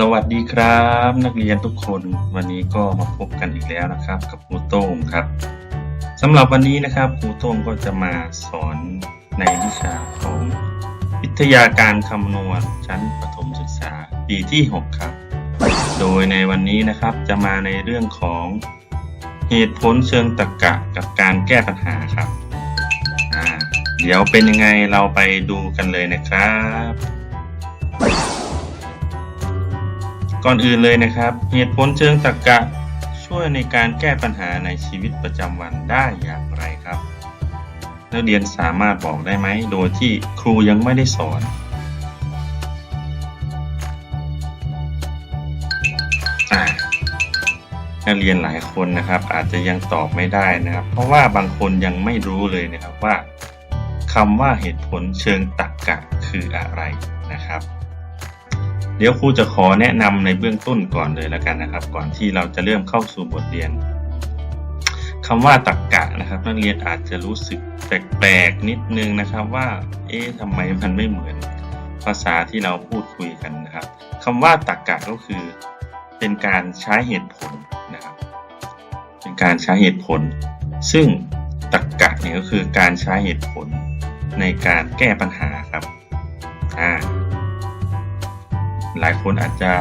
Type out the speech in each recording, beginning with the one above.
สวัสดีครับ นักเรียนทุกคนวันนี้ก็มาพบกันอีกแล้วนะครับ กับครูโต้งครับสำหรับวันนี้นะครับครูโต้งก็จะมาสอนในวิชาของวิทยาการคำนวณชั้นประถมศึกษาปีที่ 6 ครับ โดยในวันนี้นะครับจะมาในเรื่องของเหตุผลเชิงตรรกะกับการแก้ปัญหาครับเดี๋ยวเป็นยังไงเราไปดูกันเลยนะครับ ก่อนอื่นเลยนะครับ เหตุผลเชิงตรรกะช่วยในการแก้ปัญหาในชีวิตประจำวันได้อย่างไรครับนักเรียนสามารถบอกได้ไหมโดยที่ครูยังไม่ได้สอน นักเรียนหลายคนนะครับ อาจจะยังตอบไม่ได้นะครับ เพราะว่าบางคนยังไม่รู้เลยนะครับว่าคำว่าเหตุผลเชิงตรรกะคืออะไรนะครับ เดี๋ยวครูจะขอแนะนำในเบื้องต้นก่อนเลยแล้วกันนะครับ ก่อนที่เราจะเริ่มเข้าสู่บทเรียนคำว่าตรรกะนะครับ นักเรียนอาจจะรู้สึกแปลกๆนิดนึงนะครับว่า เอ๊ะทำไมมันไม่เหมือนภาษาที่เราพูดคุยกันนะครับคำว่าตรรกะก็คือ เป็นการใช้เหตุผลนะครับ เป็นการใช้เหตุผล ซึ่งตรรกะเนี่ยก็คือการใช้เหตุผลในการแก้ปัญหาครับอ่า หลายคนอาจจะ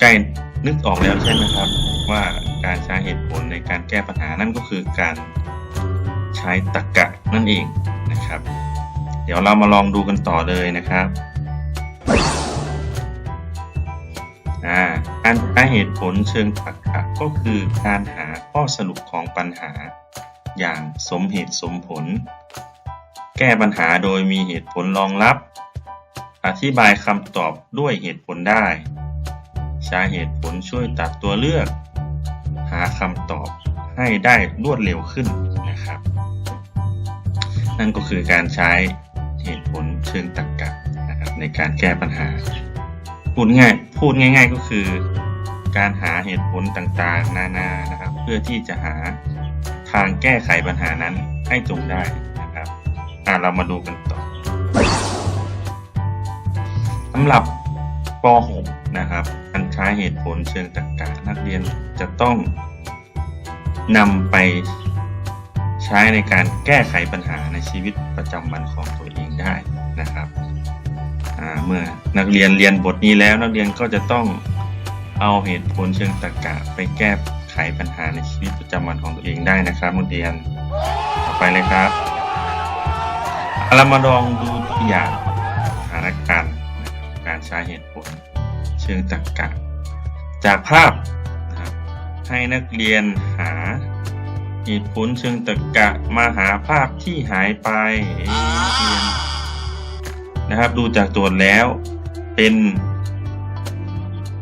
ใกล้นึกออกแล้วใช่ไหมครับ ว่าการใช้เหตุผลในการแก้ปัญหานั่นก็คือการใช้ตรรกะนั่นเองนะครับ เดี๋ยวเรามาลองดูกันต่อเลยนะครับการใช้เหตุผลเชิงตรรกะก็คือการหาข้อสรุปของปัญหา อย่างสมเหตุสมผล แก้ปัญหาโดยมีเหตุผลรองรับ อธิบายคำตอบด้วยเหตุผลได้ ใช้เหตุผลช่วยตัดตัวเลือก หาคำตอบให้ได้รวดเร็วขึ้นนะครับ นั่นก็คือการใช้เหตุผลเชิงตรรกะนะครับในการแก้ปัญหา พูดง่ายพูดง่าย ๆก็คือ การหาเหตุผลต่างๆ นานานะครับ เพื่อที่จะหาทางแก้ไขปัญหานั้นให้จงได้นะครับอะเรามาดูกันต่อำหรับป .6 นะครับการใช้เหตุผลเชิงตรรกะนักเรียนจะต้องนำไปใช้ในการแก้ไขปัญหาในชีวิตประจำวันของตัวเองได้นะครับเมื่อนักเรียนเรียนบทนี้แล้วนักเรียนก็จะต้องเอาเหตุผลเชิงตรรกะไปแก้ไขปัญหาในชีวิตประจำวันของตัวเองได้นะครับนักเรียนต่อไปเลยครับเรามาลองดูตัวอย่างสถานการณ์การ ใช้เหตุผลเชิงตรรกะ จากภาพนะครับให้นักเรียนหาเหตุผลเชิงตรรกะมาหาภาพที่หายไปนักเรียนนะครับดูจากโจทย์แล้วเป็น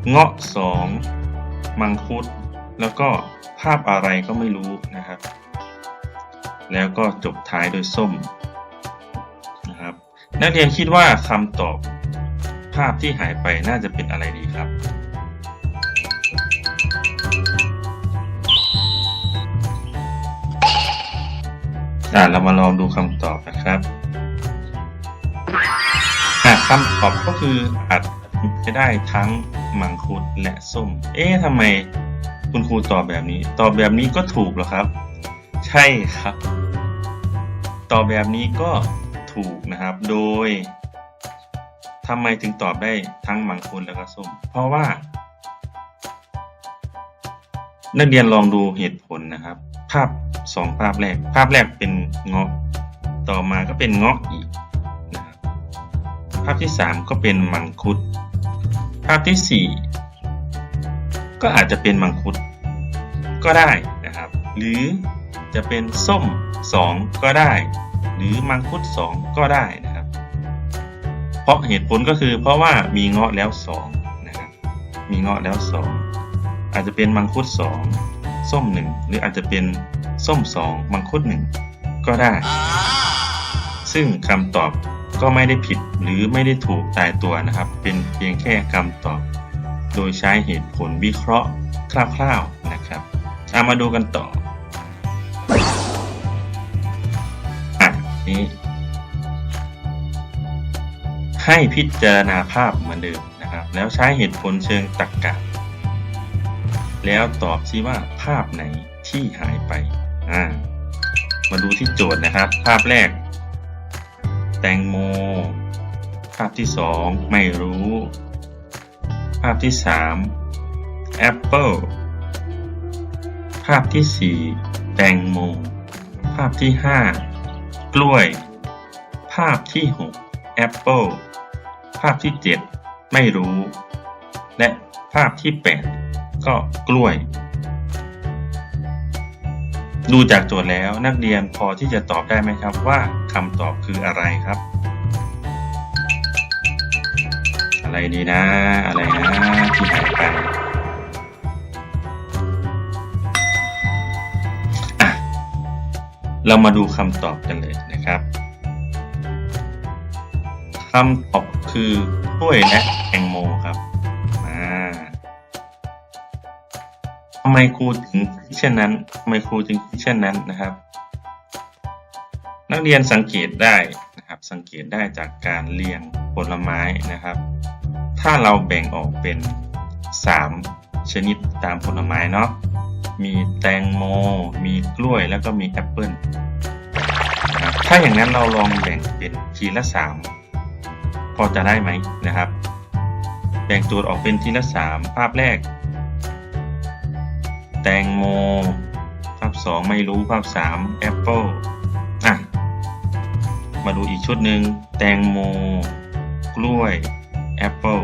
เงาะสองมังคุด แล้วก็ภาพอะไรก็ไม่รู้นะครับ แล้วก็จบท้ายโดยส้มนะครับ นักเรียนคิดว่าคำตอบาพที่หายไปน่าจะเป็นอะไรดีครับ อ่าเรามาลองดูคำตอบนะครับอ่าคำตอบก็คืออาจจะได้ทั้งมังคุดและส้ม เอ๊ะทำไมคุณครูตอบแบบนี้ ตอบแบบนี้ก็ถูกเหรอครับ ใช่ครับ ตอบแบบนี้ก็ถูกนะครับ โดย ทำไมถึงตอบได้ทั้งมังคุดแล้วก็ส้ม เพราะว่า นักเรียนลองดูเหตุผลนะครับ ภาพสองภาพแรก ภาพแรกเป็นเงาะ ต่อมาก็เป็นเงาะอีกนะครับภาพที่สามก็เป็นมังคุด ภาพที่สี่ก็อาจจะเป็นมังคุด ก็ได้นะครับ หรือจะเป็นส้มสองก็ได้ หรือมังคุดสองก็ได้นะ รับเพราะเหตุผลก็คือ เพราะว่ามีเงาะแล้วสองนะครับมีเงาะแล้วสองอาจจะเป็นมังคุดสองส้มหนึ่งหรืออาจจะเป็นส้มสองมังคุดหนึ่งก็ได้ ซึ่งคำตอบก็ไม่ได้ผิดหรือไม่ได้ถูกตายตัวนะครับ เป็นเพียงแค่คำตอบ โดยใช้เหตุผลวิเคราะห์คร่าวๆนะครับเอามาดูกันต่ออะนี้ ให้พิจารณาภาพเหมือนเดิมนะครับ แล้วใช้เหตุผลเชิงตรรกะ แล้วตอบซิว่าภาพไหนที่หายไปอ่ามาดูที่โจทย์นะครับ ภาพแรก แตงโม ภาพที่สองไม่รู้ ภาพที่สามแอปเปิลภาพที่สี่แตงโม ภาพที่ห้ากล้วย ภาพที่หกแอปเปิล ภาพที่เจ็ดไม่รู้ และภาพที่แปดก็กล้วย ดูจากโจทย์แล้วนักเรียนพอที่จะตอบได้ไหมครับว่าคำตอบคืออะไรครับ อะไรดีนะ อะไรนะที่หายไปอะเรามาดูคำตอบกันเลยนะครับำตอบคือกล้วยและแตงโมครับทำไมครูถึงคิดเช่นนั้นทำไมครูจึงคิดเช่นนั้นนะครับ นักเรียนสังเกตได้นะครับ สังเกตได้จากการเรียงผลไม้นะครับ ถ้าเราแบ่งออกเป็น 3 ชนิดตามผลไม้เนาะมีแตงโม มีกล้วยแล้วก็มีแอปเปิลนะถ้าอย่างนั้นเราลองแบ่งเป็นทีละ 3 พอจะได้ไหมนะครับ แบ่งโจทย์ออกเป็นทีละ 3 ภาพแรก แตงโม ภาพ 2 ไม่รู้ภาพ 3 แอปเปิลอะ มาดูอีกชุดหนึ่งแตงโม กล้วยแอปเปิล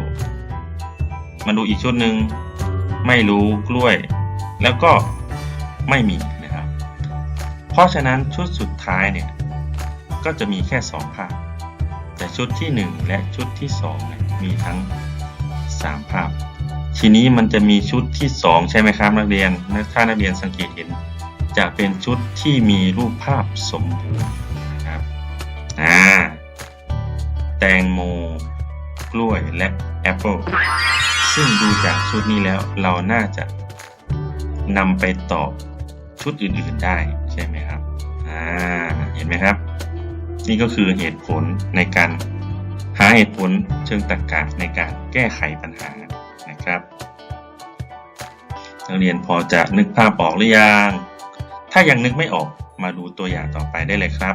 มาดูอีกชุดหนึ่งไม่รู้กล้วย แล้วก็ไม่มีนะครับ เพราะฉะนั้นชุดสุดท้ายเนี่ย ก็จะมีแค่สองภาพ แต่ชุดที่หนึ่งและชุดที่สองมีทั้งสามภาพ ทีนี้มันจะมีชุดที่สองใช่ไหมครับนักเรียนถ้านักเรียนสังเกตเห็น จะเป็นชุดที่มีรูปภาพสมบูรณ์นะครับอ่าแตงโมกล้วยและแอปเปิลซึ่งดูจากชุดนี้แล้วเราน่าจะนำไปต่อชุดอื่นๆได้ใช่ไหมครับอ่าเห็นไหมครับ นี่ก็คือเหตุผลในการหาเหตุผลเชิงตรรกะในการแก้ไขปัญหานะครับนักเรียนพอจะนึกภาพออกหรือยัง ถ้ายังนึกไม่ออกมาดูตัวอย่างต่อไปได้เลยครับ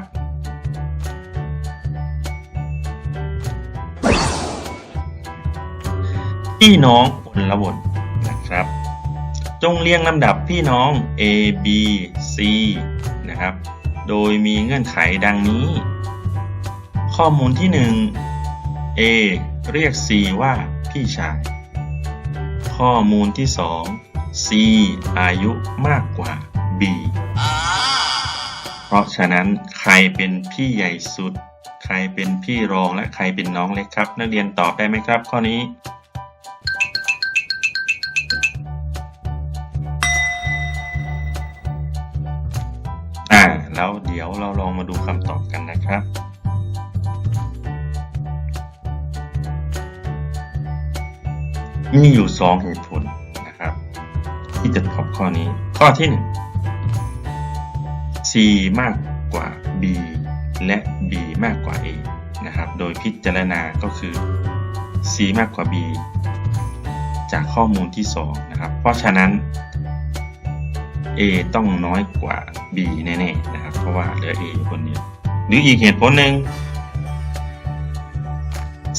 พี่น้องคนละบทนะครับ จงเรียงลำดับพี่น้อง A B C นะครับ โดยมีเงื่อนไขดังนี้ ข้อมูลที่ 1 A เรียก C ว่าพี่ชาย ข้อมูลที่ 2 C อายุมากกว่า B เพราะฉะนั้นใครเป็นพี่ใหญ่สุด ใครเป็นพี่รองและใครเป็นน้องเล็กครับ นักเรียนตอบได้ไหมครับ ข้อนี้อ่าแล้วเดี๋ยวเราลองมาดูคำตอบกันนะครับ มีอยู่สองเหตุผลนะครับ ที่จะตอบข้อนี้ ข้อที่หนึ่ง C มากกว่า B และ B มากกว่า A นะครับ โดยพิจารณาก็คือ C มากกว่า B จากข้อมูลที่ 2 นะครับ เพราะฉะนั้น A ต้องน้อยกว่า B แน่ๆนะครับ เพราะว่าเหลือ A คนเดียว หรืออีกเหตุผลหนึ่ง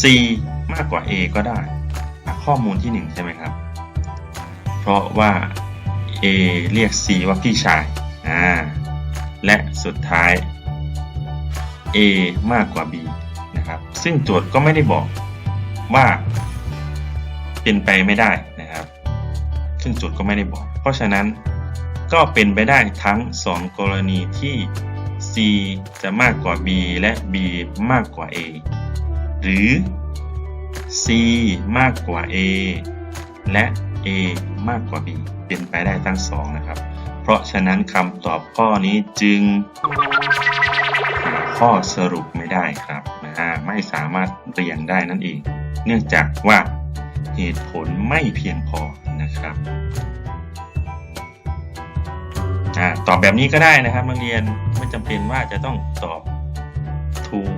C มากกว่า A ก็ได้ ข้อมูลที่ 1 ใช่ไหมครับ เพราะว่า A เรียก C ว่าพี่ชายอ่าและสุดท้าย A มากกว่า B นะครับ ซึ่งโจทย์ก็ไม่ได้บอกว่าเป็นไปไม่ได้นะครับ ซึ่งโจทย์ก็ไม่ได้บอก เพราะฉะนั้นก็เป็นไปได้ทั้ง 2 กรณีที่ C จะมากกว่า B และ B มากกว่า A หรือ C มากกว่า A และ A มากกว่า B เป็นไปได้ทั้งสองนะครับ เพราะฉะนั้นคำตอบข้อนี้จึงหาข้อสรุปไม่ได้ครับนะฮะไม่สามารถเรียงได้นั่นเอง เนื่องจากว่าเหตุผลไม่เพียงพอนะครับอ่าตอบแบบนี้ก็ได้นะครับนักเรียนไม่จำเป็นว่าจะต้องตอบถูก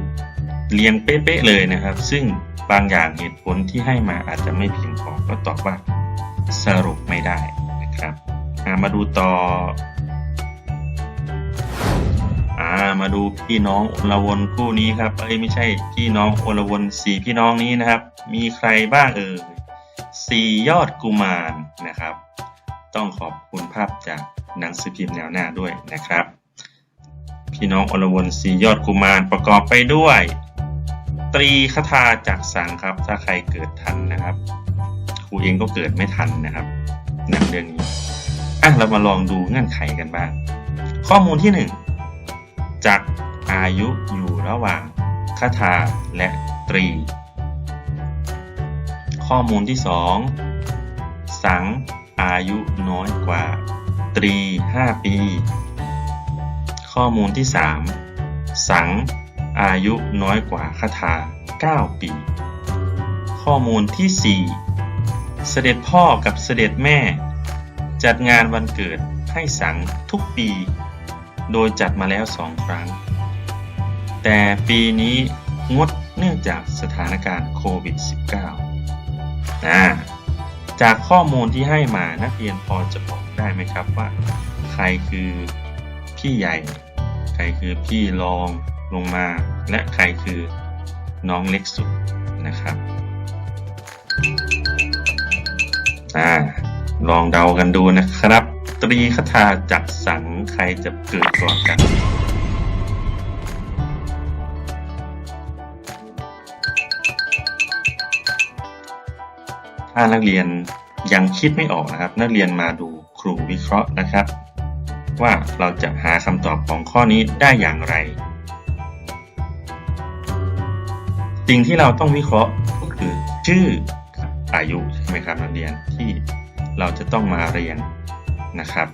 เรียงเป๊ะๆเลยนะครับ ซึ่ง บางอย่างเหตุผลที่ให้มาอาจจะไม่เพียงพอก็ตอบว่าสรุปไม่ได้นะครับมาดูต่ออามาดูพี่น้องอลวนคู่นี้ครับเอ้ยไม่ใช่พี่น้องอลวนสี่พี่น้องนี้นะครับ มีใครบ้างเอ่ยสี่ยอดกุมารนะครับ ต้องขอบคุณภาพจากหนังสือพิมพ์แนวหน้าด้วยนะครับ พี่น้องอรวนสี่ยอดกุมารประกอบไปด้วย ตรีคทาจากสังครับ ถ้าใครเกิดทันนะครับครูเองก็เกิดไม่ทันนะครับหนังเรื่องนี้อะเรามาลองดูเงื่อนไขกันบ้าง ข้อมูลที่หนึ่งจากอายุอยู่ระหว่างคทาและตรี ข้อมูลที่สองสังอายุน้อยกว่า ตรี 5 ปี ข้อมูลที่ 3 สัง อายุน้อยกว่าคทา9 ปี ข้อมูลที่ 4 เสด็จพ่อกับเสด็จแม่ จัดงานวันเกิดให้สังทุกปี โดยจัดมาแล้วสองครั้ง แต่ปีนี้งดเนื่องจากสถานการณ์โควิด -19 นะจากข้อมูลที่ให้มานักเรียนพอจะบอกได้ไหมครับว่า ใครคือพี่ใหญ่ ใครคือพี่รอง ลงมา และใครคือน้องเล็กสุดนะครับอ่าลองเดากันดูนะครับ ตรีคทาจักสังใครจะเกิดก่อนกันถ้านักเรียนยังคิดไม่ออกนะครับ นักเรียนมาดูครูวิเคราะห์นะครับ ว่าเราจะหาคำตอบของข้อนี้ได้อย่างไร สิ่งที่เราต้องวิเคราะห์ก็คือชื่ออายุใช่ไหมครับนักเรียนที่เราจะต้องมาเรียนนะครับ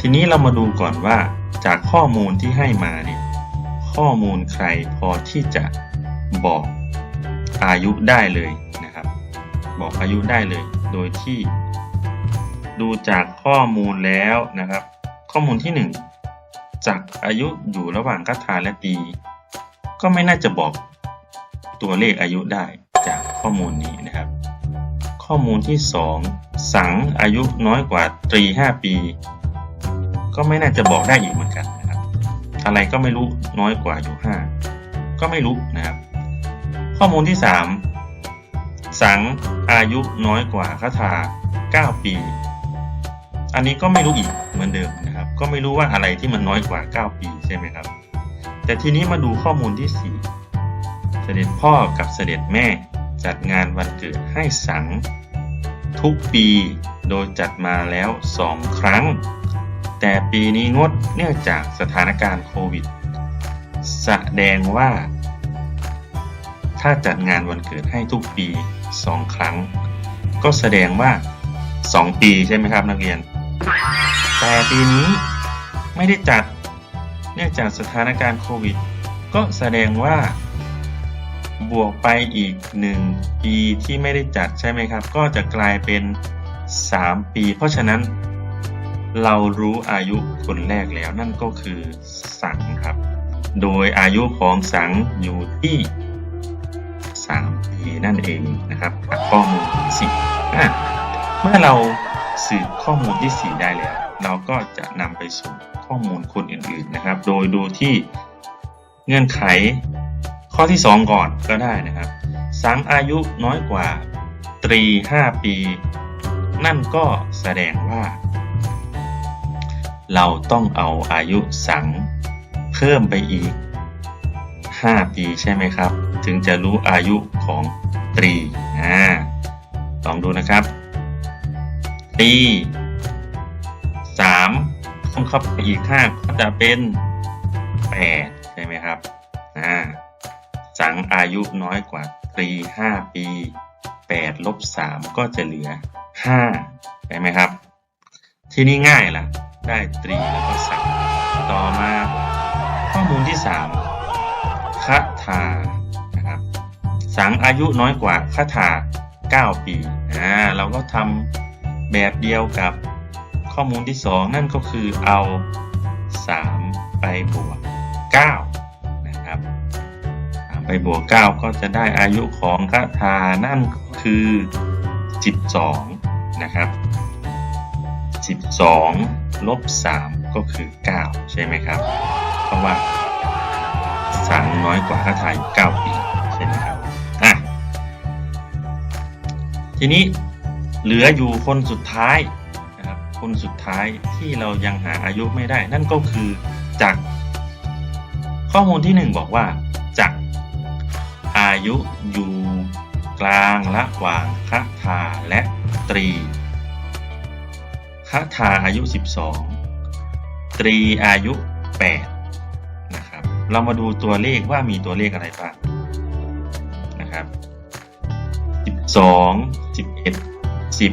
ทีนี้เรามาดูก่อนว่าจากข้อมูลที่ให้มาเนี่ยข้อมูลใครพอที่จะบอกอายุได้เลยนะครับ บอกอายุได้เลย โดยที่ดูจากข้อมูลแล้วนะครับ ข้อมูลที่ 1จากอายุอยู่ระหว่างคัทาและปี ก็ไม่น่าจะบอก ตัวเลขอายุได้จากข้อมูลนี้นะครับ ข้อมูลที่ 2 สังอายุน้อยกว่าตรี 5 ปี ก็ไม่น่าจะบอกได้อีกเหมือนกันนะครับ อะไรก็ไม่รู้น้อยกว่าอยู่5ก็ไม่รู้นะครับ ข้อมูลที่ 3 สังอายุน้อยกว่าคทา9 ปี อันนี้ก็ไม่รู้อีกเหมือนเดิมนะครับ ก็ไม่รู้ว่าอะไรที่มันน้อยกว่า 9 ปีใช่ไหมครับ แต่ทีนี้มาดูข้อมูลที่4เสด็จพ่อกับเสด็จแม่จัดงานวันเกิดให้สัง ทุกปีโดยจัดมาแล้ว2ครั้ง แต่ปีนี้งดเนื่องจากสถานการณ์โควิด แสดงว่า ถ้าจัดงานวันเกิดให้ทุกปี2ครั้ง ก็แสดงว่า2ปีใช่ไหมครับนักเรียน แต่ปีนี้ไม่ได้จัดเนื่องจากสถานการณ์โควิด ก็แสดงว่า บวกไปอีก 1 ปีที่ไม่ได้จัดใช่ไหมครับ ก็จะกลายเป็น 3 ปี เพราะฉะนั้น เรารู้อายุคนแรกแล้วนั่นก็คือสังครับ โดยอายุของสังอยู่ที่ 3 ปีนั่นเองนะครับจากข้อมูลที่สี่เมื่อเราสืบข้อมูลที่ 4 ได้แล้ว เราก็จะนำไปสู่ข้อมูลคนอื่นๆนะครับ โดยดูที่เงื่อนไข ข้อที่ 2 ก่อนก็ได้นะครับ สังอายุน้อยกว่าตรี 5 ปี นั่นก็แสดงว่า เราต้องเอาอายุสังเพิ่มไปอีก 5 ปีใช่ไหมครับ ถึงจะรู้อายุของตรีอ่าลองดูนะครับตรีสามต้องเข้าไปอีกห้าก็จะเป็นแปดใช่ไหมครับอ่า สังอายุน้อยกว่าตรีห้าปีแปดลบสามก็จะเหลือห้าใช่ไหมครับ ที่นี่ง่ายละได้ตรีแล้วก็สังต่อมาข้อมูลที่สามคทานะครับสังอายุน้อยกว่าคทา9 ปีอ่าเราก็ทำแบบเดียวกับข้อมูลที่ 2 นั่นก็คือเอา 3 ไปบวก 9 ไปบวก 9 ก็จะได้อายุของคาถานั่นคือ 12 นะครับ 12ลบ3ก็คือ 9 ใช่ไหมครับ เพราะว่าสังน้อยกว่าคาถาอยู่9ปีใช่ไหมครับอะทีนี้เหลืออยู่คนสุดท้ายนะครับคนสุดท้ายที่เรายังหาอายุไม่ได้ นั่นก็คือจากข้อมูลที่หนึ่งบอกว่า ยุอยู่กลางระหว่างคทาและตรีคทาอายุ 12 ตรีอายุ 8 นะครับ เรามาดูตัวเลขว่ามีตัวเลขอะไรบ้างนะครับ 12 11 10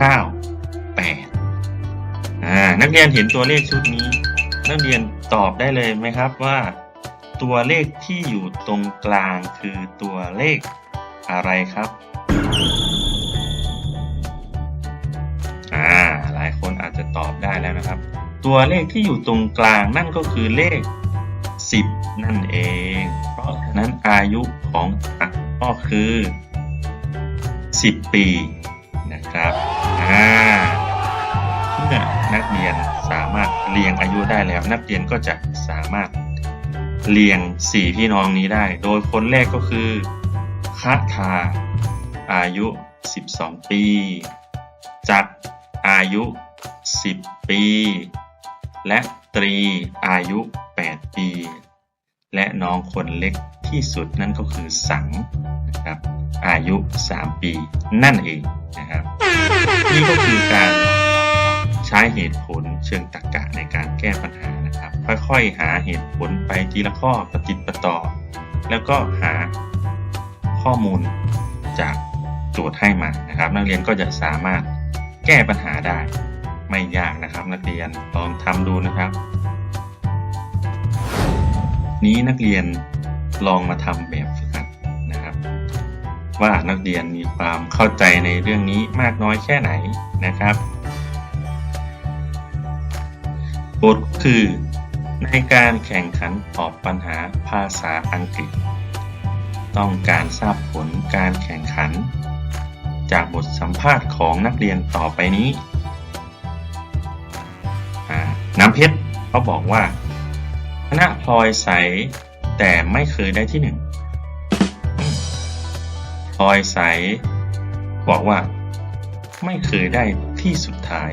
9 8อ่านักเรียนเห็นตัวเลขชุดนี้ นักเรียนตอบได้เลยไหมครับว่า ตัวเลขที่อยู่ตรงกลางคือตัวเลขอะไรครับ อ่า หลายคนอาจจะตอบได้แล้วนะครับ ตัวเลขที่อยู่ตรงกลางนั่นก็คือเลข 10 นั่นเอง เพราะฉะนั้นอายุของอักก็คือ 10 ปีนะครับ อ่าเมื่อนักเรียนสามารถเรียงอายุได้แล้ว นักเรียนก็จะสามารถ เรียงสี่พี่น้องนี้ได้ โดยคนแรกก็คือคะทาอายุ 12 ปี จักอายุ 10 ปี และตรีอายุ 8 ปี และน้องคนเล็กที่สุดนั่นก็คือสังนะครับอายุ 3 ปีนั่นเองนะครับนี่ก็คือการ ใช้เหตุผลเชิงตรรกะในการแก้ปัญหานะครับ ค่อยๆ หาเหตุผลไปทีละข้อประติดประต่อ แล้วก็หาข้อมูลจากโจทย์ให้มานะครับ นักเรียนก็จะสามารถแก้ปัญหาได้ไม่ยากนะครับ นักเรียนลองทำดูนะครับ นี้นักเรียนลองมาทำแบบฝึกหัดนะครับ ว่านักเรียนมีความเข้าใจในเรื่องนี้มากน้อยแค่ไหนนะครับ บทคือ ในการแข่งขันตอบปัญหาภาษาอังกฤษ ต้องการทราบผลการแข่งขัน จากบทสัมภาษณ์ของนักเรียนต่อไปนี้น้ำเพชรเขาบอกว่าคณะพลอยใสแต่ไม่เคยได้ที่หนึ่งพลอยใสบอกว่า ไม่เคยได้ที่สุดท้าย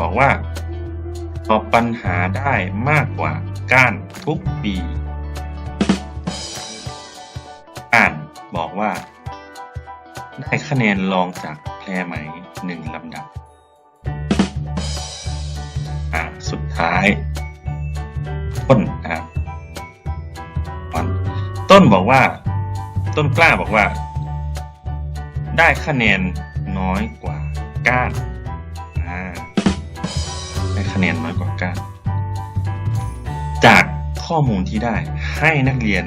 บอกว่า ตอบปัญหาได้มากกว่าก้านทุกปีอ่านบอกว่า ได้คะแนนรองจากแพรไหมหนึ่งลำดับอ่าสุดท้ายต้นนะครับต้นบอกว่า ต้นกล้าบอกว่า ได้คะแนนน้อยกว่าก้าน คะแนนน้อยกว่าก้านจากข้อมูลที่ได้ให้นักเรียน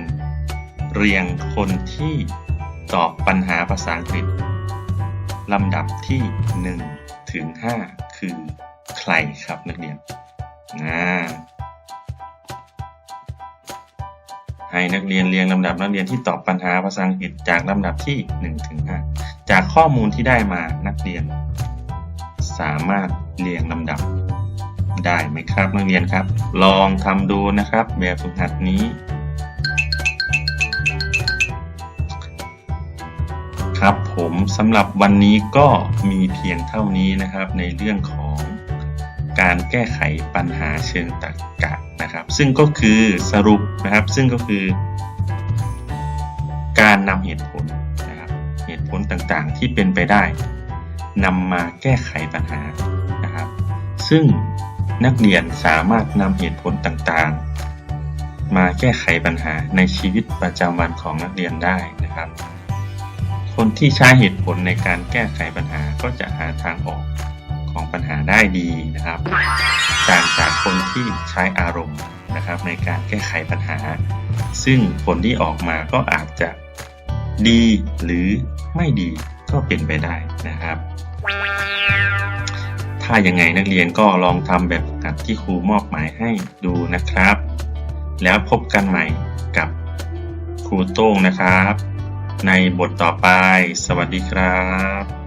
เรียงคนที่ตอบปัญหาภาษาอังกฤษลำดับที่ 1 ถึง 5 คือใครครับนักเรียนอ่าให้นักเรียนเรียงลำดับนักเรียนที่ตอบปัญหาภาษาอังกฤษจากลำดับที่1ถึง5จากข้อมูลที่ได้มานักเรียน สามารถเรียงลำดับ ได้ไหมครับนักเรียนครับ ลองทำดูนะครับแบบฝึกหัดนี้ ครับผมสำหรับวันนี้ก็มีเพียงเท่านี้นะครับ ในเรื่องของการแก้ไขปัญหาเชิงตรรกะนะครับ ซึ่งก็คือสรุปนะครับ ซึ่งก็คือ การนำเหตุผลนะครับ เหตุผลต่างๆที่เป็นไปได้นำมาแก้ไขปัญหานะครับ ซึ่ง นักเรียนสามารถนำเหตุผลต่างๆ มาแก้ไขปัญหาในชีวิตประจำวันของนักเรียนได้นะครับ คนที่ใช้เหตุผลในการแก้ไขปัญหาก็จะหาทางออกของปัญหาได้ดีนะครับ ต่างจากคนที่ใช้อารมณ์นะครับ ในการแก้ไขปัญหา ซึ่งผลที่ออกมาก็อาจจะดีหรือไม่ดีก็เป็นไปได้นะครับ ถ้ายังไงนักเรียนก็ลองทำแบบที่ครูมอบหมายให้ดูนะครับ แล้วพบกันใหม่กับครูโต้งนะครับ ในบทต่อไป สวัสดีครับ